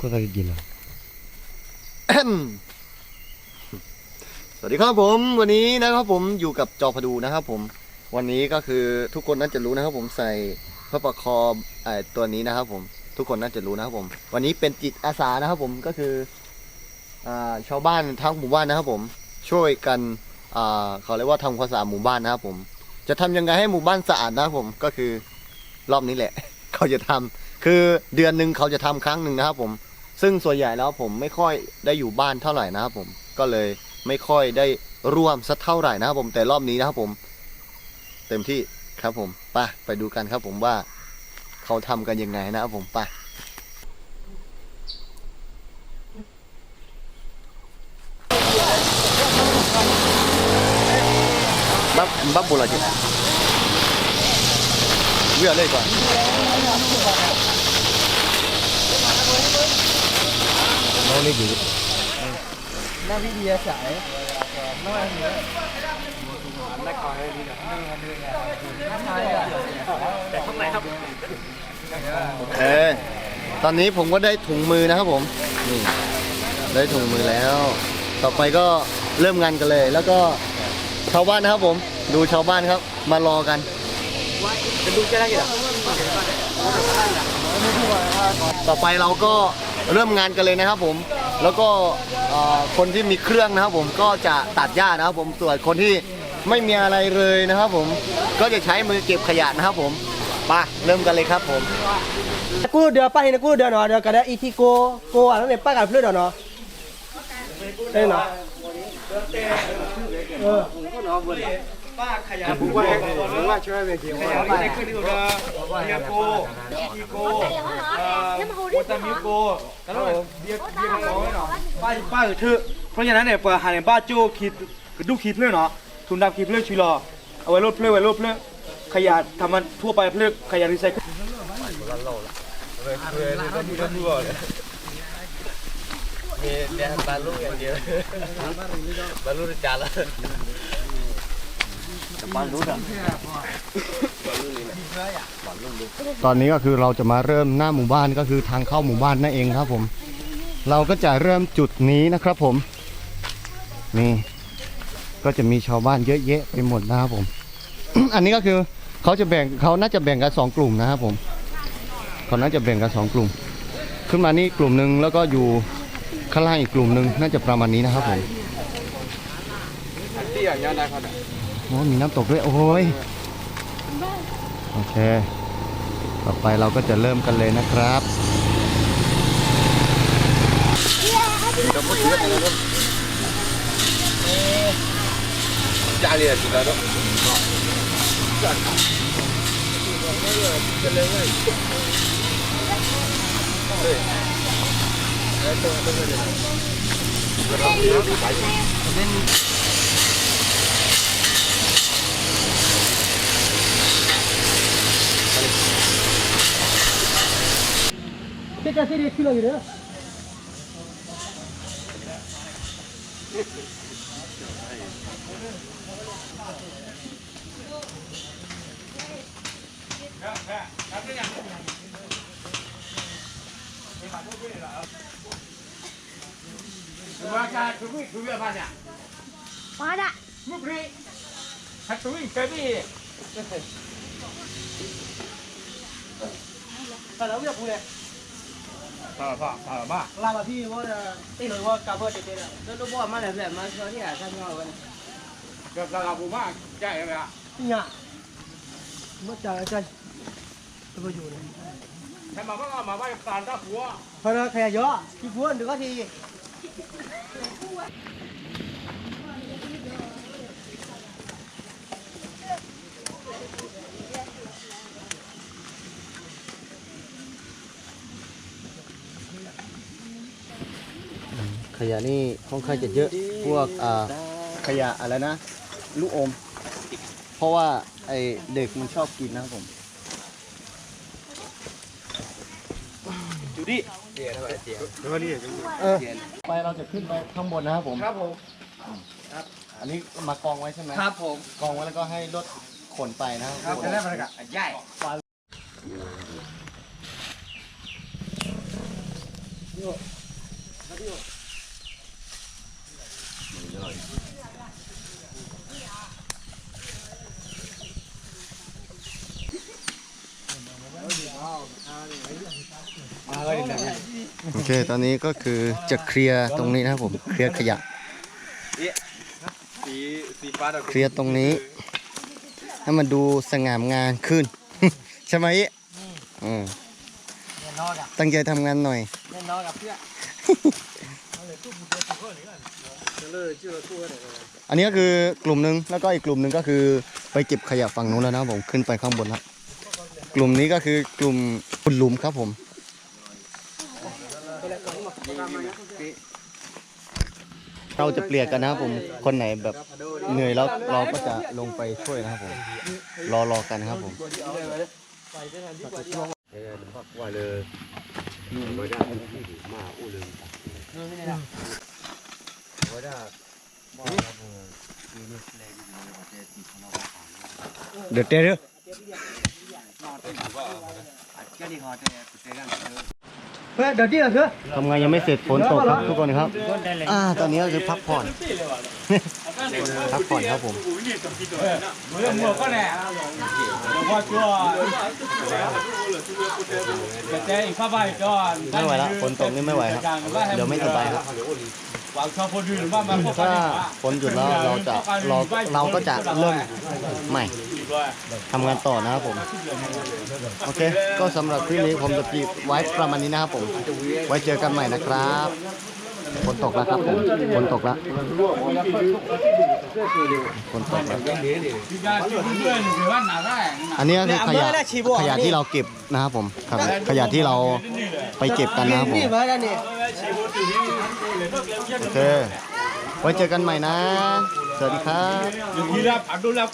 কোথায় গেলাম สวัสดีครับผมวันนี้นะครับผมอยู่กับจอพดูนะครับผมวันนี้ก็คือทุกคนน่าจะรู้นะครับผมใส่พระประคอไอตัวนี้นะครับผมทุกคนน่าจะรู้นะครับผม วันนี้เป็นจิตอาสานะครับผมก็คืออ่าชาวบ้านทั้งหมู่บ้านนะครับผมช่วยกันอ่าเขาเรียกว่าทำความสะอาดหมู่บ้านนะครับผม จะทำยังไงให้หมู่บ้านสะอาดนะครับผมก็คือรอบนี้แหละ เขาจะทำ คือเดือนหนึ่งเขาจะทำครั้งหนึ่งนะครับผม ซึ่งส่วนใหญ่แล้วผมไม่ค่อยได้อยู่บ้านเท่าไหร่นะครับผมก็เลยไม่ค่อยได้ร่วมสักเท่าไหร่นะครับผมแต่รอบนี้นะครับผม เต็มที่ครับผมไปไปดูกันครับผมว่าเขาทำกันยังไงนะครับผมไปบับบับบุหรี่จิเวียเลยก่อน น้องนี่อยู่หน้าพี่เบียร์สายหน้าเนื้อแต่ข้างในครับเออตอนนี้ผมก็ได้ถุงมือนะครับผมนี่ได้ถุงมือแล้ว ต่อไปก็เริ่มงานกันเลย แล้วก็ชาวบ้านนะครับผม ดูชาวบ้านครับ มารอกันจะดูแค่ไหนกันต่อไปเราก็ เริ่มงานกันเลยนะครับผมแล้วก็คนที่มีเครื่องนะครับผมก็จะตัดหญ้านะครับผมส่วนคนที่ไม่มีอะไรเลยนะครับผมก็จะใช้มือเก็บขยะนะครับผมไปเริ่มกันเลยครับผมกูเดือป้าเห็นกูเดือเนาะเดือกันได้อีทีโกโกอะแล้วเนี่ยป้ากันเพื่อนเนาะเอ้เนาะเออ ผมว่าผมว่าช่วยไปเกี่ยวว่าในคืนนี้เราเบียโกอีโกเอ่อโอตามิโกแล้วเบียเบียโกเนาะป้าป้าเธอเพราะฉะนั้นเนี่ยเปิดหาเนี่ยป้าโจคิดดูคิดเลยเนาะทุนดำคิดเลยชิลอเอาไว้รถเพลไว้รถเพลขยะทำมันทั่วไปเพลขยะรีไซเคิล ตอนนี้ก็คือเราจะมาเริ่มหน้าหมู่บ้านก็คือทางเข้าหมู่บ้านนั่นเองครับผม เราก็จะเริ่มจุดนี้นะครับผม นี่ก็จะมีชาวบ้านเยอะแยะไปหมดนะครับผม อันนี้ก็คือเขาจะแบ่งเขาน่าจะแบ่งกันสองกลุ่มนะครับผมเขาน่าจะแบ่งกันสองกลุ่ม ขึ้นมานี่กลุ่มหนึ่งแล้วก็อยู่ข้างล่างอีกกลุ่มหนึ่งน่าจะประมาณนี้นะครับผมที่อย่างนี้ได้ครับ โอ้มีน้ำตกด้วยโอ้ยโอเค ต่อไปเราก็จะเริ่มกันเลยนะครับ家 क्या तेरी अच्छी लग रही है 맞아. 무프리. 하트윙 개비. 자, 나오야 보래. ล่าลาพี่ว่าตีหรืว่ากับเบอร์เด็ดๆอะแล้วลูกบอมาแหลมๆมาเชื่อที่อาจารย์เอาเลยเก็กราบุมากใช่ไหมอะเนี่ยเมื่อจ่ายอาจารย์ตัวอยู่เนี่ยใครมาก็มาไหว้การลตาผัวเพราะเราแค่เยอะพี่ผัวนหรือก็ที ขยะนี่ค่อนข้างจะเยอะพวกอ่าขยะอะไรนะ ลูกอม เพราะว่าไอเด็กมันชอบกินนะครับผมจุดิเออไปเราจะขึ้นไปข้างบนนะครับผมครับผมอันนี้มากองไว้ใช่ไหมครับผมกองไว้แล้วก็ให้รถขนไปนะครับครับจะได้บรรยากาศใหญ่ โอเค ตอนนี้ก็คือจะเคลียร์ตรงนี้นะครับผม เคลียร์ขยะสีสีฟ้าดอกเคลียร์ตรงนี้ ให้มันดูสง่ามงามขึ้น ใช่ไหมอีอืมตั้งใจทำงานหน่อยอันนี้ก็คือกลุ่มหนึ่งแล้วก็อีกกลุ่มหนึ่งก็คือไปเก็บขยะฝั่งนู้นแล้วนะครับผมขึ้นไปข้างบนแล้วกลุ่มนี้ก็คือกลุ่มคุณหลุมครับผม เราจะเปลี่ยนกันนะครับผมคนไหนแบบเหนื่อยแล้วเราก็จะลงไปช่วยนะครับผมรอรอกันนะครับผมเดี๋ยวเตะเด้อ ทำงานยังไม่เสร็จฝนตกครับทุกคนครับอ่าตอนนี้ก็คือพักผ่อนพักผ่อนครับผมเมื่อเมื่อก็แหละว่าตัวจะแจ้งข้าไปก่อนไม่ไหวแล้วฝนตกนี่ไม่ไหวครับเดี๋ยวไม่สบายครับ หวังชอบคนอื่นว่ามาพวกถ้าฝนหยุดแล้วเราจะเราเราก็จะเริ่มใหม่ทำงานต่อนะครับผมโอเค ก็สำหรับคลิปนี้ผมจะปีไว้ประมาณนี้นะครับผม ไว้เจอกันใหม่นะครับฝนตกแล้วครับผมฝนตกแล้วฝนตกแล้วอันนี้ก็คือขยะขยะที่เราเก็บนะครับผมครับขยะที่เรา ไปเก็บกันนะครับผมนี่มาแล้วนี่โอเคไว้เจอกันใหม่นะ สวัสดีครับ